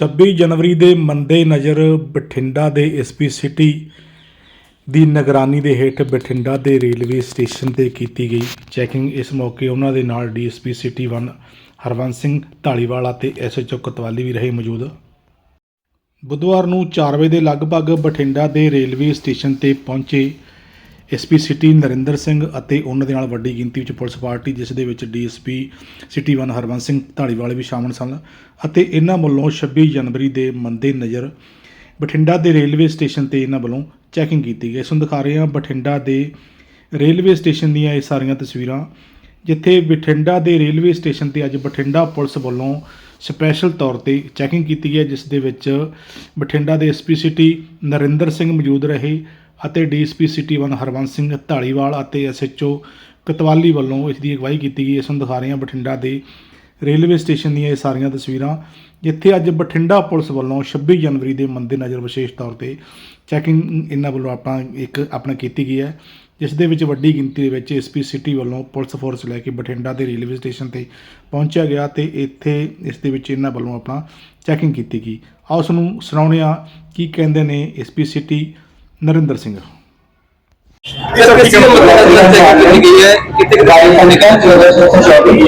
26 ਜਨਵਰੀ ਦੇ ਮੰਦੇ ਨਜ਼ਰ ਬਠਿੰਡਾ ਦੇ ਐਸਪੀ ਸਿਟੀ ਦੀ ਨਿਗਰਾਨੀ ਦੇ ਹੇਠ ਬਠਿੰਡਾ ਦੇ ਰੇਲਵੇ ਸਟੇਸ਼ਨ ਤੇ ਕੀਤੀ ਗਈ ਚੈਕਿੰਗ। ਇਸ ਮੌਕੇ ਉਹਨਾਂ ਦੇ ਨਾਲ ਡੀਐਸਪੀ ਸਿਟੀ 1 ਹਰਵੰਸ ਸਿੰਘ ਢਾਲੀਵਾਲ ਅਤੇ ਐਸਐਚਓ ਕਤਵਾਲੀ ਵੀ ਰਹੇ ਮੌਜੂਦ। ਬੁੱਧਵਾਰ ਨੂੰ 4 ਵਜੇ ਦੇ ਲਗਭਗ ਬਠਿੰਡਾ ਦੇ ਰੇਲਵੇ ਸਟੇਸ਼ਨ ਤੇ ਪਹੁੰਚੇ ਐਸਪੀ ਸਿਟੀ ਨਰਿੰਦਰ ਸਿੰਘ ਅਤੇ ਉਹਨਾਂ ਦੇ ਨਾਲ ਵੱਡੀ ਗਿਣਤੀ ਵਿੱਚ ਪੁਲਿਸ ਪਾਰਟੀ, ਜਿਸ ਦੇ ਵਿੱਚ ਡੀਐਸਪੀ ਸਿਟੀ 1 ਹਰਵੰਸ ਸਿੰਘ ਢਾਲੀਵਾਲ ਵੀ ਸ਼ਾਮਲ ਸਨ ਅਤੇ ਇਹਨਾਂ ਵੱਲੋਂ 26 ਜਨਵਰੀ ਦੇ ਮੰਦੇ ਨਜ਼ਰ ਬਠਿੰਡਾ ਦੇ ਰੇਲਵੇ ਸਟੇਸ਼ਨ ਤੇ ਇਹਨਾਂ ਵੱਲੋਂ ਚੈਕਿੰਗ ਕੀਤੀ ਗਈ। ਇਸ ਨੂੰ ਦਿਖਾ ਰਹੇ ਹਾਂ ਬਠਿੰਡਾ ਦੇ ਰੇਲਵੇ ਸਟੇਸ਼ਨ ਦੀਆਂ ਇਹ ਸਾਰੀਆਂ ਤਸਵੀਰਾਂ, ਜਿੱਥੇ ਬਠਿੰਡਾ ਦੇ ਰੇਲਵੇ ਸਟੇਸ਼ਨ ਤੇ ਅੱਜ ਬਠਿੰਡਾ ਪੁਲਿਸ ਵੱਲੋਂ ਸਪੈਸ਼ਲ ਤੌਰ ਤੇ ਚੈਕਿੰਗ ਕੀਤੀ ਗਈ ਜਿਸ ਦੇ ਵਿੱਚ ਬਠਿੰਡਾ ਦੇ ਐਸਪੀ ਸਿਟੀ ਨਰਿੰਦਰ ਸਿੰਘ ਮੌਜੂਦ ਰਹੇ ਅਤੇ ਡੀਐਸਪੀ ਸਿਟੀ 1 ਹਰਵੰਸ ਸਿੰਘ ਢਾਲੀਵਾਲ ਅਤੇ ਐਸਐਚਓ ਕਤਵਾਲੀ ਵੱਲੋਂ ਇਸ ਦੀ ਅਗਵਾਈ ਕੀਤੀ ਗਈ। ਇਸ ਨੂੰ ਦਿਖਾ ਰਹੇ ਹਾਂ ਬਠਿੰਡਾ ਦੇ ਰੇਲਵੇ ਸਟੇਸ਼ਨ ਦੀਆਂ ਇਹ ਸਾਰੀਆਂ ਤਸਵੀਰਾਂ, ਜਿੱਥੇ ਅੱਜ ਬਠਿੰਡਾ ਪੁਲਿਸ ਵੱਲੋਂ 26 ਜਨਵਰੀ ਦੇ ਮੱਦੇਨਜ਼ਰ ਵਿਸ਼ੇਸ਼ ਤੌਰ ਤੇ ਚੈਕਿੰਗ ਇਹਨਾਂ ਵੱਲੋਂ ਆਪਾਂ ਇੱਕ ਆਪਣਾ ਕੀਤੀ ਗਈ ਹੈ, ਜਿਸ ਦੇ ਵਿੱਚ ਵੱਡੀ ਗਿਣਤੀ ਦੇ ਵਿੱਚ ਐਸਪੀ ਸਿਟੀ ਵੱਲੋਂ ਪੁਲਿਸ ਫੋਰਸ ਲੈ ਕੇ ਬਠਿੰਡਾ ਦੇ ਰੇਲਵੇ ਸਟੇਸ਼ਨ ਤੇ ਪਹੁੰਚਿਆ ਗਿਆ ਤੇ ਇੱਥੇ ਇਸ ਦੇ ਵਿੱਚ ਇਹਨਾਂ ਵੱਲੋਂ ਆਪਣਾ ਚੈਕਿੰਗ ਕੀਤੀ ਗਈ। ਆਓ ਉਸ ਨੂੰ ਸੁਣਾਉਂਦੇ ਹਾਂ ਕੀ ਕਹਿੰਦੇ ਨੇ ਐਸਪੀ ਸਿਟੀ ਨਰਿੰਦਰ ਸਿੰਘ। ਦਾ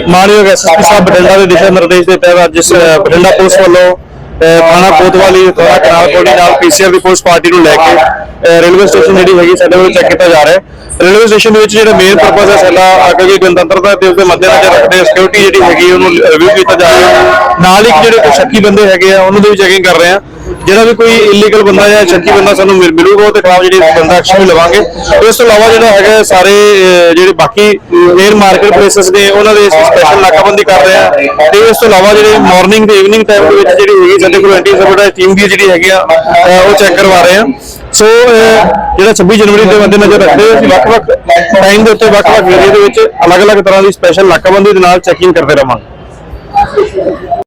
ਮਾਨਯੋਗ ਐਸਐਸਪੀ ਸਾਹਿਬ ਬਠਿੰਡਾ ਦੇ ਦਿਸ਼ਾ ਨਿਰਦੇਸ਼ ਦੇ ਤਹਿਤ ਅੱਜ ਇਸ, ਅ, ਬਠਿੰਡਾ ਪੁਲਿਸ ਵੱਲੋਂ ਅ, ਥਾਣਾ ਕੋਤਵਾਲੀ ਥਾਣਾ ਕਨਾਲਕੋਟੀ ਨਾਲ ਪੀਸੀਆਰ ਦੀ ਪੁਲਿਸ ਪਾਰਟੀ ਨੂੰ ਲੈ ਕੇ ਰੇਲਵੇ ਸਟੇਸ਼ਨ ਜਿਹੜੀ ਹੈਗੀ ਸਾਡੇ ਵੱਲੋਂ ਚੈੱਕ ਕੀਤਾ ਜਾ ਰਿਹਾ ਹੈ। ਰੇਲਵੇ ਸਟੇਸ਼ਨ ਦੇ ਵਿੱਚ ਜਿਹੜਾ ਮੇਨ ਪਰਪਸ ਹੈ ਸਾਡਾ ਅੱਗੇ ਗਣਤੰਤਰਤਾ ਤੇ ਉਸਦੇ ਮੱਦੇਨਜ਼ਰ ਰੱਖਦੇ ਸਿਕਿਉਰਿਟੀ ਜਿਹੜੀ ਹੈਗੀ ਉਹਨੂੰ ਰਿਵਿਊ ਕੀਤਾ ਜਾ ਰਿਹਾ ਹੈ। ਨਾਲ ਹੀ ਜਿਹੜੇ ਕੋਈ ਸ਼ੱਕੀ ਬੰਦੇ ਹੈਗੇ ਆ ਉਹਨਾਂ ਦੀ ਵੀ ਚੈਕਿੰਗ ਕਰ ਰਹੇ ਆ ਜਿਹੜਾ ਵੀ ਕੋਈ ਇਲੀਗਲ ਬੰਦਾ ਜਾਂ ਸ਼ੱਕੀ ਬੰਦਾ ਸਾਨੂੰ ਮਿਲ- ਮਿਲੂਗਾ ਉਹਦੇ ਖਿਲਾਫ ਜਿਹੜੀ ਬੰਦਾ ਐਕਸ਼ਨ ਵੀ ਲਵਾਂਗੇ। ਇਸ ਤੋਂ ਇਲਾਵਾ ਜਿਹੜਾ ਹੈਗਾ ਸਾਰੇ ਅਹ, ਜਿਹੜੇ ਬਾਕੀ ਮੇਨ ਮਾਰਕੀਟ ਪਲੇਸਸ ਨੇ ਉਹਨਾਂ ਦੇ ਸਪੈਸ਼ਲ ਨਾਕਾਬੰਦੀ ਕਰ ਰਹੇ ਆ। ਤੇ ਇਸ ਤੋਂ ਇਲਾਵਾ ਜਿਹੜੇ ਮਾਰਨਿੰਗ ਤੇ ਇਵਨਿੰਗ ਟਾਈਮ ਦੇ ਵਿੱਚ ਜਿਹੜੀ ਹੈਗੀ ਸਾਡੇ ਕੋਲ ਐਂਟੀ ਸਬੋਟਾਈਜ਼ ਟੀਮ ਦੀ ਜਿਹੜੀ ਹੈਗੀ ਆ ਅਹ, ਉਹ ਚੈੱਕ ਕਰਵਾ ਰਹੇ ਆ। ਸੋ ਅਹ, ਜਿਹੜਾ 26 ਜਨਵਰੀ ਦੇ ਮੱਦੇ ਨਜ਼ਰ ਰੱਖਦੇ ਹੋਏ ਅਸੀਂ ਵੱਖ-ਵੱਖ ਟਾਈਮ ਦੇ ਉੱਤੇ ਵੱਖ-ਵੱਖ ਏਰੀਆ ਦੇ ਵਿੱਚ ਅਲੱਗ-ਅਲੱਗ ਤਰ੍ਹਾਂ ਦੀ ਸਪੈਸ਼ਲ ਨਾਕਾਬੰਦੀ ਦੇ ਨਾਲ ਚੈਕਿੰਗ ਕਰਦੇ ਰਵਾਂਗੇ।